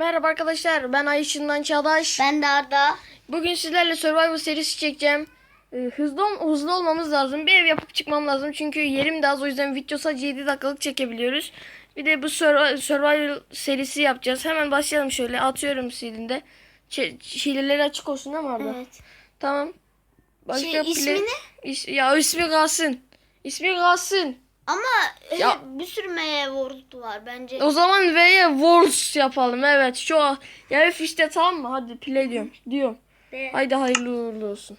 Merhaba arkadaşlar ben Ayşın'dan Çağdaş. Ben de Arda. Bugün sizlerle Survival serisi çekeceğim. Ee, hızlı hızlı olmamız lazım. Bir ev yapıp çıkmam lazım. Çünkü yerim de az o yüzden video sadece 7 dakikalık çekebiliyoruz. Bir de bu Survival, Survival serisi yapacağız. Hemen başlayalım şöyle. Atıyorum silinde. Hileleri açık olsun değil mi Arda? Evet. Tamam. Başka Şey, ismi play- İs- ya ismi kalsın. İsmi kalsın. Ama e, Ya- bir sürü meyve world var bence. O zaman V'ye Wars yapalım. Evet şu an. Ya öf işte tamam mı? Hadi play diyorum. Diyorum. Ve Haydi hayırlı uğurlu olsun.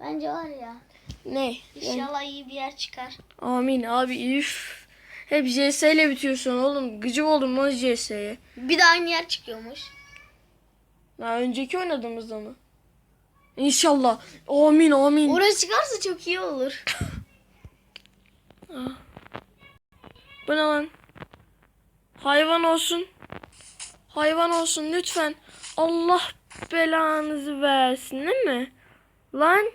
bence var ya. Ne? İnşallah iyi bir yer çıkar. Amin abi üf. Hep JS ile bitiyorsun oğlum. Gıcık oldum lan JS'ye. Bir de aynı yer çıkıyormuş. Daha önceki oynadığımızda mı? İnşallah. Amin amin. Orası çıkarsa çok iyi olur. Bu ne lan? Hayvan olsun. Hayvan olsun lütfen. Allah belanızı versin değil mi? Lan.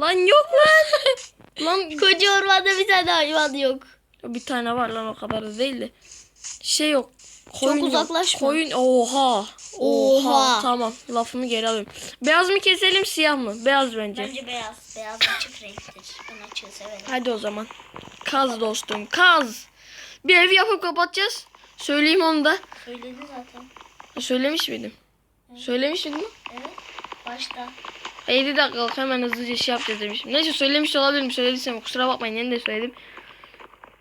Lan yok lan. lan Koca ormanda bir tane hayvan yok. bir tane var lan o kadar da değil de. Şey yok. Koyun yok. uzaklaşma. Koyun oha. Oha. Oha. Tamam lafımı geri alıyorum. Beyaz mı keselim siyah mı? Beyaz bence. Bence beyaz. Beyaz açık renktir. Ben açığı severim. Hadi o zaman. Kaz dostum kaz. Bir ev yapıp kapatacağız. Söyleyeyim onu da. Söyledin zaten. Söylemiş miydim? Söylemiş miydim? Evet. Başta. 7 dakikalık hemen hızlıca şey yapacağız demişim. Neyse söylemiş olabilirim. Söylediysem kusura bakmayın yine de söyledim.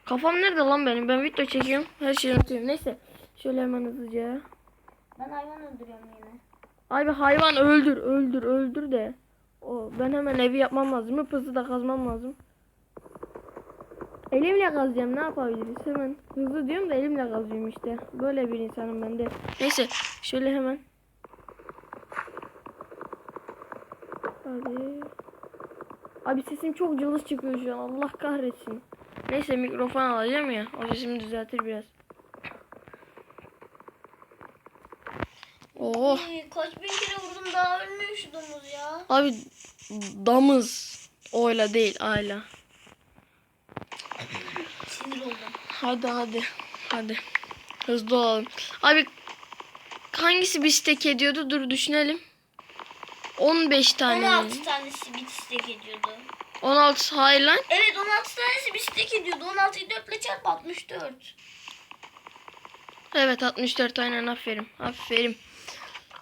Kafam nerede lan benim? Ben video çekiyorum. Her şeyi unutuyorum. Neyse. Şöyle hemen hızlıca. Ben hayvan öldürüyorum yine. Abi hayvan öldür öldür öldür de. O, ben hemen evi yapmam lazım. Hıp hızlı da kazmam lazım. Elimle kazacağım ne yapabiliriz hemen. Hızlı diyorum da elimle kazıyorum işte. Böyle bir insanım ben de. Neyse şöyle hemen. Hadi. Abi sesim çok cılız çıkıyor şu an. Allah kahretsin. Neyse mikrofon alacağım ya. O sesimi düzeltir biraz. Oh. Ee, Kaç bin kere vurdum daha ölmüyor şu domuz ya. Abi damız. Oyla değil ayla. Sinir oldum. Hadi hadi. Hadi. Hızlı olalım. Abi hangisi bir stek ediyordu? Dur düşünelim. 15 tane. 16 tanesi bir istek ediyordu. 16 hayır lan. Evet 16 tanesi bir istek ediyordu. 16'yı 4 ile çarp 64. Evet 64 aynen aferin. Aferin.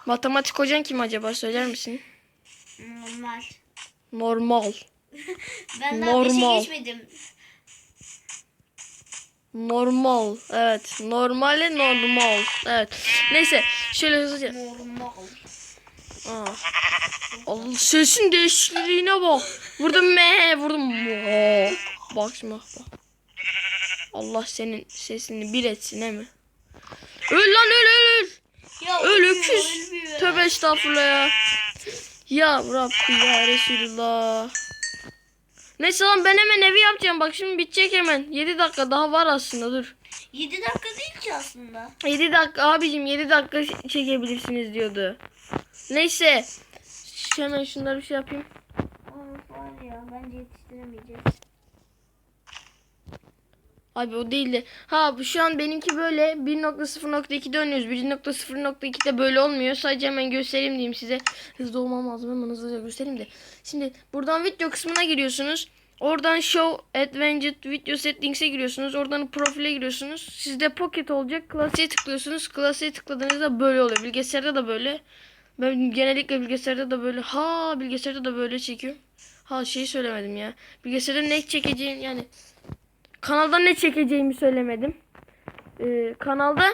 Matematik hocan kim acaba söyler misin? Normal. Normal. Ben daha Normal. 5'e geçmedim. Normal. Evet. Normale normal. Evet. Neyse. Şöyle hızlıca. Normal. Aa. Allah sesin değişikliğine bak. Vurdum me vurdum. Bak şimdi bak. bak. Allah senin sesini bir etsin he mi? Öl lan öl öl. Ya Öl öküz. Tövbe estağfurullah ya. Ya Rabbi ya Resulullah. Neyse lan ben hemen evi yapacağım. Bak şimdi bitecek hemen. 7 dakika daha var aslında dur. 7 dakika değil ki aslında. 7 dakika abicim 7 dakika çekebilirsiniz diyordu. Neyse. Hemen şunları bir şey yapayım. Var ya bence yetiştiremeyeceğiz. Abi o değil de. Ha şu an benimki böyle 1.0.2'de oynuyoruz. 1.0.2'de böyle olmuyor. Sadece hemen göstereyim diyeyim size. Hızlı olmam lazım hemen hızlıca göstereyim de. Şimdi buradan video kısmına giriyorsunuz. Oradan Show Advanced Video Settings'e giriyorsunuz. Oradan profile giriyorsunuz. Sizde Pocket olacak. Klasiğe tıklıyorsunuz. Klasiğe tıkladığınızda böyle oluyor. Bilgisayarda da böyle. Ben genellikle bilgisayarda da böyle. Ha bilgisayarda da böyle çekiyorum. Ha şeyi söylemedim ya. Bilgisayarda ne çekeceğim yani kanalda ne çekeceğimi söylemedim. Ee, kanalda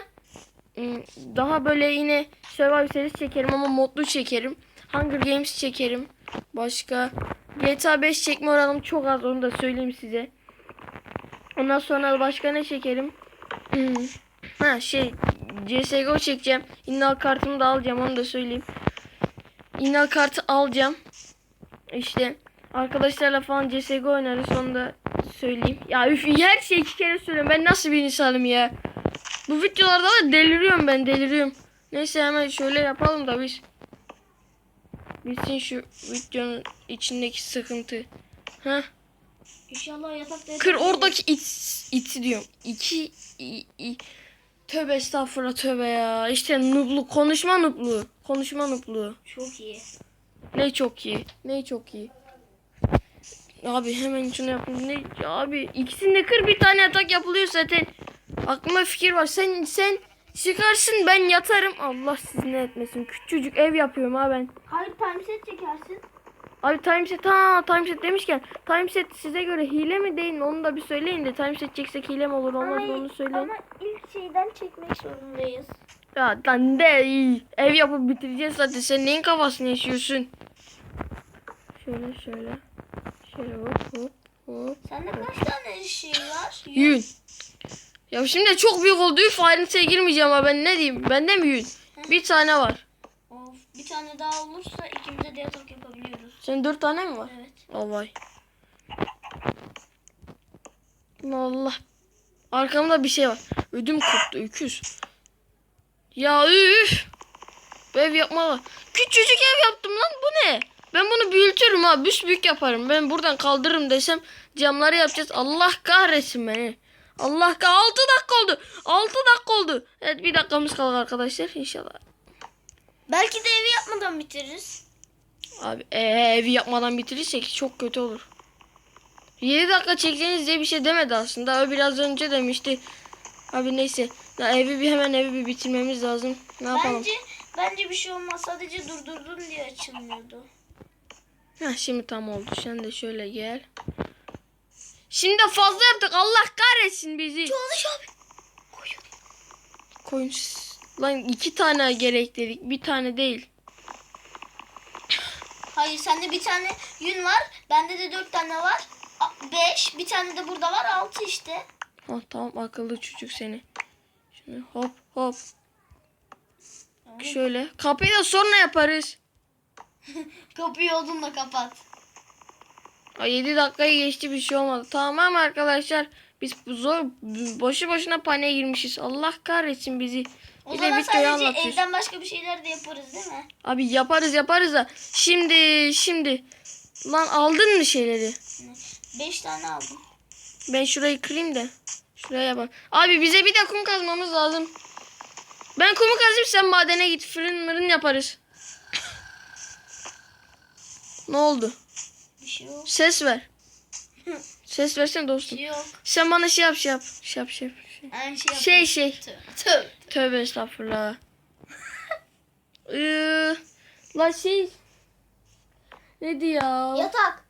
ım, daha böyle yine Survivor serisi çekerim ama modlu çekerim. Hunger Games çekerim. Başka GTA 5 çekme oranım çok az onu da söyleyeyim size. Ondan sonra başka ne çekerim? Ha şey CSGO çekeceğim. İnnal kartımı da alacağım onu da söyleyeyim. İnnal kartı alacağım. İşte arkadaşlarla falan CSGO oynarız onu da söyleyeyim. Ya üf, her şeyi iki kere söylüyorum. Ben nasıl bir insanım ya. Bu videolarda da deliriyorum ben deliriyorum. Neyse hemen şöyle yapalım da biz. Bitsin şu videonun içindeki sıkıntı. Heh. İnşallah yatakta Kır oradaki it, iti diyorum. İki i, i. Tövbe estağfurullah tövbe ya. İşte nublu konuşma nublu. Konuşma nublu. Çok iyi. Ne çok iyi. Ne çok iyi. Abi hemen şunu yapın. Ne abi ikisini kır bir tane atak yapılıyor zaten. Aklıma fikir var. Sen sen çıkarsın ben yatarım. Allah sizi ne etmesin. Küçücük ev yapıyorum ha ben. Hayır time set çekersin. Abi timeset ha timeset demişken timeset size göre hile mi değil mi onu da bir söyleyin de timeset çeksek hile mi olur olmaz mı onu söyleyin. ama ilk şeyden çekmek zorundayız. Ya lan de iyi. Ev yapıp bitireceğiz zaten. Sen neyin kafasını yaşıyorsun? Şöyle şöyle. Şöyle hop hop hop. Sende kaç tane şey var? Yün. Ya şimdi çok büyük oldu. Üf ayrıntıya girmeyeceğim ama ben ne diyeyim. Bende mi yün? Bir tane var. Of, bir tane daha olursa ikimize de yatak yapabiliyoruz. Senin dört tane mi var? Evet. Oh vay. Allah. Arkamda bir şey var. Ödüm koptu öküz. Ya üf. Bu ev yapma var. Küçücük ev yaptım lan bu ne? Ben bunu büyütürüm ha. büyük yaparım. Ben buradan kaldırırım desem camları yapacağız. Allah kahretsin beni. Allah kah 6 dakika oldu. 6 dakika oldu. Evet bir dakikamız kaldı arkadaşlar inşallah. Belki de evi yapmadan bitiririz. Abi ee, evi yapmadan bitirirsek çok kötü olur. 7 dakika çekeceğiniz diye bir şey demedi aslında. O biraz önce demişti. Abi neyse. Ya evi bir hemen evi bir bitirmemiz lazım. Ne yapalım? Bence bence bir şey olmaz. Sadece durdurdun diye açılmıyordu. Heh, şimdi tam oldu. Sen de şöyle gel. Şimdi de fazla yaptık. Allah kahretsin bizi. Çalış abi. Koyun. Lan iki tane gerek dedik. Bir tane değil. Hayır sende bir tane yün var. Bende de dört tane var. A- Beş. Bir tane de burada var. Altı işte. Ha tamam akıllı çocuk seni. Şimdi hop hop. Şöyle. Kapıyı da sonra yaparız. Kapıyı odunla kapat. Ay 7 dakikayı geçti bir şey olmadı. Tamam arkadaşlar. Biz bu zor boşu boşuna paniğe girmişiz. Allah kahretsin bizi. O Bir de zaman videoyu sadece anlatıyoruz. evden başka bir şeyler de yaparız değil mi? Abi yaparız yaparız da. Şimdi şimdi. Lan aldın mı şeyleri? Beş tane aldım. Ben şurayı kırayım da. Şuraya yapalım. Abi bize bir de kum kazmamız lazım. Ben kumu kazayım sen madene git. Fırın mırın yaparız. Ne oldu? Bir şey yok. Ses ver. Ses versene Bir dostum. şey yok. Sen bana şey yap şey yap. Şey yap şey yap. Şey, Aynı şey şey. şey. Tüh, tüh. Tövbe estağfurullah. Ee, la şey. Neydi ya? Yatak.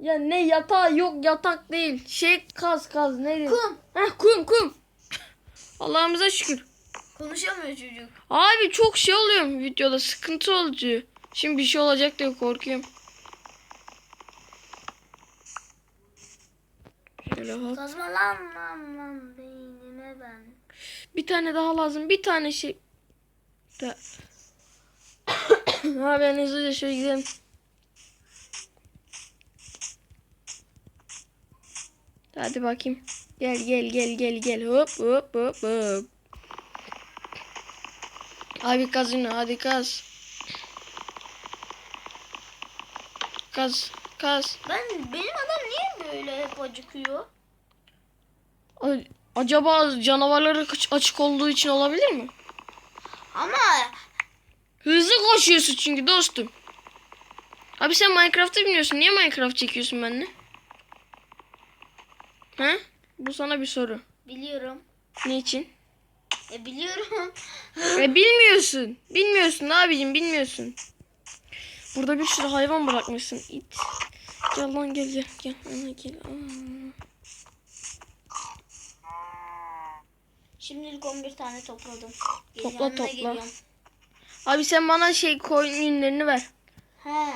Ya ne yatağı yok yatak değil. Şey kaz kaz neydi? Kum. Heh kum kum. Allah'ımıza şükür. Konuşamıyor çocuk. Abi çok şey oluyor videoda sıkıntı oluyor. Şimdi bir şey olacak diye korkuyorum. Şöyle hop. Kazmalanmam lan beynime ben. Bir tane daha lazım. Bir tane şey. Da. ha ben hızlıca şöyle gidelim. Hadi bakayım. Gel gel gel gel gel. Hop hop hop hop. Abi kaz yine hadi kaz. Kaz kaz. Ben benim adam niye böyle hep acıkıyor? Acaba canavarları kıç- açık olduğu için olabilir mi? Ama Hızlı koşuyorsun çünkü dostum. Abi sen Minecraft'ı bilmiyorsun. Niye Minecraft çekiyorsun benimle? Ha? Bu sana bir soru. biliyorum. Niçin? E biliyorum. e bilmiyorsun. Bilmiyorsun abicim bilmiyorsun. Burada bir sürü hayvan bırakmışsın. İt. Gel lan gel gel gel. Ana gel. Aa. Şimdilik 11 tane topladım. Topla, Yanına topla. geliyorum. Abi sen bana şey koyun ünlerini ver. He.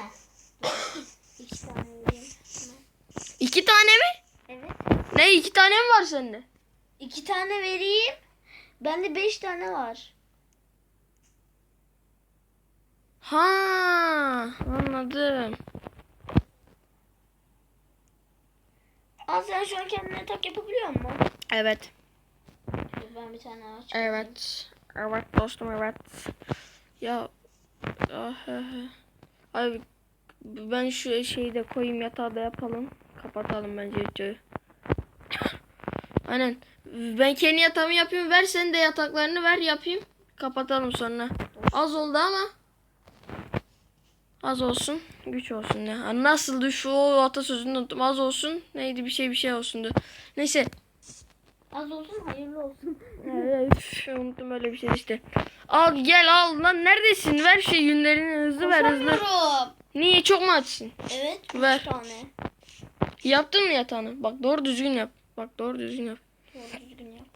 İki tane vereyim. İki tane mi? Evet. Ne iki tane mi var sende? İki tane vereyim. Bende beş tane var. Ha anladım. Aa sen şu an kendine yatak yapabiliyor musun? Evet. Ben bir tane ağaç Evet. Evet dostum evet. Ya. Ah, ah, ah. Abi ben şu şeyi de koyayım yatağı da yapalım. Kapatalım bence videoyu. Aynen. Ben kendi yatağımı yapıyorum. Ver sen de yataklarını ver yapayım. Kapatalım sonra. Az oldu ama. Az olsun. Güç olsun ya. Ha, Nasıldı şu atasözünü unuttum. Az olsun. Neydi bir şey bir şey olsundu. Neyse. Az olsun hayırlı olsun. Üf, unuttum öyle bir şey işte. Al gel al lan neredesin? Ver şey yünlerini hızlı ver hızlı. Niye çok mu açsın? Evet. Ver. tane. Yaptın mı yatağını? Bak doğru düzgün yap. Bak doğru düzgün yap. Doğru düzgün yap.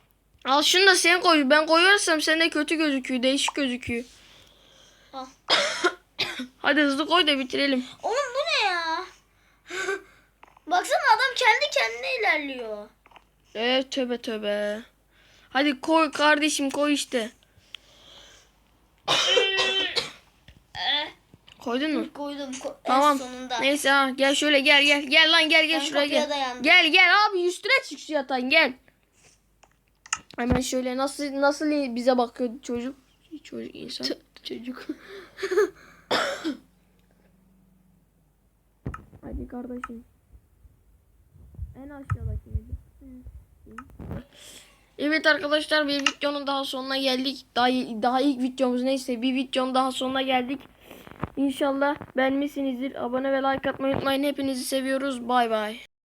Al şunu da sen koy. Ben koyarsam sende kötü gözüküyor. Değişik gözüküyor. Al. Hadi hızlı koy da bitirelim. Oğlum bu ne ya? Baksana adam kendi kendine ilerliyor. Evet tövbe tövbe. Hadi koy kardeşim koy işte. Koydun mu? Koydum ko- Tamam. en sonunda. Neyse ha gel şöyle gel gel. Gel lan gel gel Ben şuraya gel. dayandım. Gel gel abi üstüne çık şu yatağın gel. Hemen şöyle nasıl nasıl bize bakıyor çocuk. Çocuk insan. çocuk. Hadi kardeşim. En aşağıdaki miydi? Evet arkadaşlar bir videonun daha sonuna geldik. Daha, daha ilk videomuz neyse bir videonun daha sonuna geldik. İnşallah beğenmişsinizdir. Abone ve like atmayı unutmayın. Hepinizi seviyoruz. Bay bay.